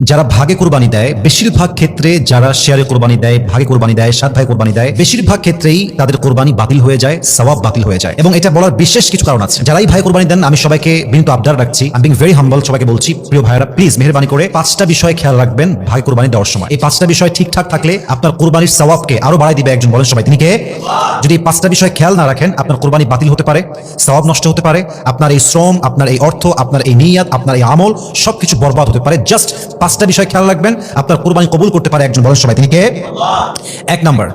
যারা ভাগে কোরবানি দেয়, বেশিরভাগ ক্ষেত্রে যারা শেয়ারে কোরবানি দেয়, ভাগে কোরবানি দেয়, সাত ভাই কোরবানি দেয়, বেশিরভাগ ক্ষেত্রেই তাদের কোরবানি বাতিল হয়ে যায়, সওয়াব বাতিল হয়ে যায়। এবং এটা বলার বিশেষ কিছু কারণ আছে। যারাই ভাই কোরবানি দেন, আমি সবাইকে বিনীত আবদার রাখছি। আমি বিং ভেরি হাম্বল সবাইকে বলছি, প্রিয় ভাইরা প্লিজ মেহরবানি করে পাঁচটা বিষয় খেয়াল রাখবেন ভাই কোরবানি দেওয়ার সময়। এই পাঁচটা বিষয় ঠিকঠাক থাকলে আপনার কোরবানির সওয়াবকে আরও বাড়াই দিবে একজন বলেন সবাই। তিনি কে? যদি এই পাঁচটা বিষয় খেয়াল না রাখেন, আপনার কোরবানি বাতিল হতে পারে, সওয়াব নষ্ট হতে পারে, আপনার এই শ্রম, আপনার এই অর্থ, আপনার এই নিয়াত, আপনার এই আমল সবকিছু বরবাদ হতে পারে। জাস্ট পাঁচটা বিষয় খেয়াল রাখবেন, আপনার কোরবানি কবুল করতে পারে একজন বলেন সবাই তিনি কে? এক নম্বর,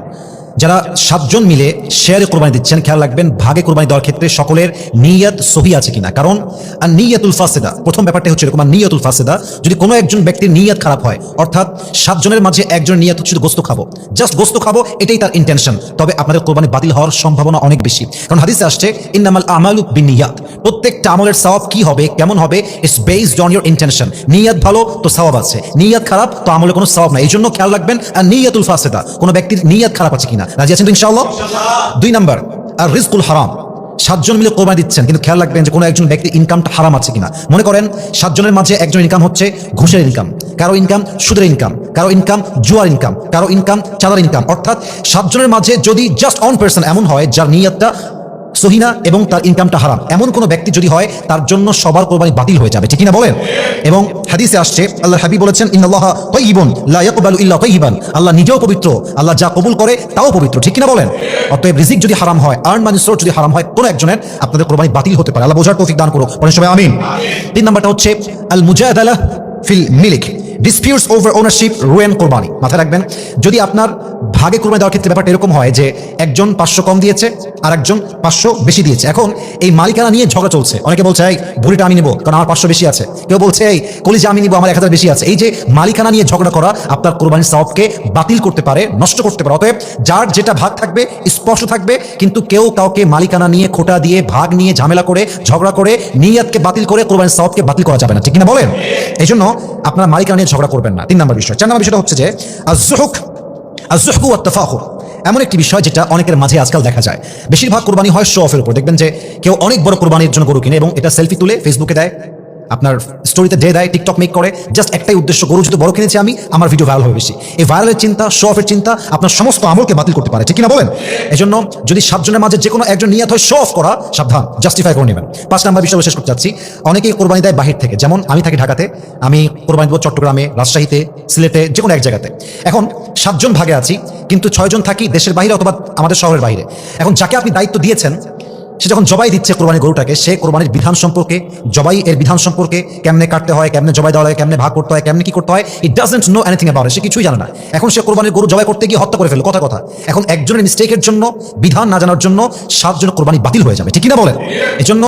যারা সাতজন মিলে শেয়ারে কোরবানি দিচ্ছেন, খেয়াল রাখবেন, ভাগে কোরবানি দেওয়ার ক্ষেত্রে সকলের নিয়ত সহি আছে কিনা। কারণ আর নিয়তুল ফাসেদা, প্রথম ব্যাপারটা হচ্ছে এরকম আর নিয়তুল ফাসেদা, যদি কোনো একজন ব্যক্তির নিয়ত খারাপ হয়, অর্থাৎ সাতজনের মাঝে একজন নিয়ত হচ্ছে গোস্ত খাব, জাস্ট গোস্ত খাব, এটাই তার ইন্টেনশন তবে আপনাদের কোরবানি বাতিল হওয়ার সম্ভাবনা অনেক বেশি। কারণ হাদিসে আসছে, ইন্নামাল আমালু বিনিয়াত প্রত্যেকটা আমলের সওয়াব কি হবে কেমন হবে it's based on your intention নিয়ত ভালো তো সওয়াব আছে। নিয়ত খারাপ তো আমলে কোনো সওয়াব নাই। এই জন্য খেয়াল রাখবেন আর নিয়তুল ফাসেদা কোনো ব্যক্তির নিয়ত খারাপ আছে কিনা। রাজি আছেন তো ইনশাআল্লাহ? দুই নাম্বার আর রিজকুল হারাম। সাতজন মিলে কোরবানি দিচ্ছেন কিন্তু খেয়াল রাখবেন যে কোনো একজন ব্যক্তির ইনকামটা হারাম আছে কিনা। মনে করেন সাতজনের মাঝে একজন ইনকাম হচ্ছে ঘুষের ইনকাম কারও ইনকাম সুদের ইনকাম কারও ইনকাম জুয়ার ইনকাম কারও ইনকাম চাঁদার ইনকাম অর্থাৎ সাতজনের মাঝে যদি জাস্ট অন পার্সন এমন হয় যার নিয়তটা সহিনা এবং তার ইনকামটা হারাম। এমন কোনো ব্যক্তি যদি হয়, তার জন্য সবার কোরবানি বাতিল হয়ে যাবে। ঠিক না বলেন? এবং হাদিসে আসছে আল্লাহ হাবিব বলেছেন, ইন্নাল্লাহ তাইয়িবুন, লা ইয়াকবালু ইল্লা তাইয়িবান। আল্লাহ নিজেও পবিত্র, আল্লাহ যা কবুল করে তাও পবিত্র। ঠিক না বলেন? অতএব রিজিক যদি হারাম হয় আর্ন মানি সোর্স যদি হারাম হয়, কোনো একজনের আপনাদের কোরবানি বাতিল হতে পারে। আল্লাহ বোঝার তৌফিক দান করুক। বলেন সবাই, আমিন। তিন নাম্বারটা হচ্ছে আল মুজাহাদালা ফিল মিলিক ডিসপিউটস ওভার ওনারশিপ রুয়েন কোরবানি। মাথায় রাখবেন, যদি আপনার ভাগে কোরবানি দেওয়ার ক্ষেত্রে ব্যাপারটা এরকম হয় যে একজন পাঁচশো কম দিয়েছে আর একজন পাঁচশো বেশি দিয়েছে। এখন এই মালিকানা নিয়ে ঝগড়া চলছে। অনেকে বলছে, এই ভুড়িটা আমি নিবো, কারণ আমার পাঁচশো বেশি আছে। কেউ বলছে, এই কলিজা আমি নিবো, আমার এক হাজার বেশি আছে। এই যে মালিকানা নিয়ে ঝগড়া করা, আপনার কোরবানির সবকে বাতিল করতে পারে, নষ্ট করতে পারে। অতএব যার যেটা ভাগ থাকবে, স্পষ্ট থাকবে, কিন্তু কেউ কাউকে মালিকানা নিয়ে খোটা দিয়ে, ভাগ নিয়ে ঝামেলা করে, ঝগড়া করে, নিয়াতকে বাতিল করে কোরবানির সবকে বাতিল করা যাবে না। ঠিক কিনা বলেন? এই জন্য আপনার মালিকানা নিয়ে ঝগড়া করবেন না। তিন নম্বর বিষয়। চার নম্বর বিষয়টা হচ্ছে যে আজহু আত্তাফাখুর এমন একটি বিষয় যেটা অনেকের মাঝে আজকাল দেখা যায়। বেশিরভাগ কোরবানি হয় শো অফের উপর। দেখবেন যে কেউ অনেক বড় কোরবানির জন্য গরু কিনে এবং এটা সেলফি তুলে ফেসবুকে দেয়। আপনার স্টোরিতে ডে দেয় টিকটক মেক করে জাস্ট একটাই উদ্দেশ্য, গরু যদি বড় কিনেছি আমি, আমার ভিডিও ভাইরাল হবে বেশি। এই ভাইরালের চিন্তা শো অফের চিন্তা, আপনার সমস্ত আমলকে বাতিল করতে পারে। ঠিক না বলেন? এজন্য যদি সাতজনের মাঝে যে কোনো একজন নিয়ত হয় শো অফ করা সাবধান জাস্টিফাই করে নেবেন। পাঁচ নাম্বার বিষয় শেষ করতে চাচ্ছি অনেকেই কোরবানি দেয় বাহির থেকে। যেমন, আমি থাকি ঢাকাতে, আমি কোরবানি দেবো চট্টগ্রামে, রাজশাহীতে, সিলেটে যে কোনো এক জায়গাতে। এখন সাতজন ভাগে আছি, কিন্তু ছয়জন থাকি দেশের বাইরে অথবা আমাদের শহরের বাইরে এখন যাকে আপনি দায়িত্ব দিয়েছেন সে যখন জবাই দিচ্ছে কোরবানির গরুটাকে, সে কোরবানির বিধান সম্পর্কে, জবাই এর বিধান সম্পর্কে কেমনে কাটতে হয়, কেমনে জবাই দেওয়া হয় কেমনে ভাগ করতে হয়, কেমনে কি করতে হয় it doesn't know anything about সে কিছুই জানে না। এখন সে কোরবানির গরু জবাই করতে গিয়ে হত্যা করে ফেলল, কথা কথা। এখন একজনের মিস্টেকের জন্য, বিধান না জানার জন্য, সাতজন কোরবানি বাতিল হয়ে যাবে, ঠিক কিনা বলেন? এজন্য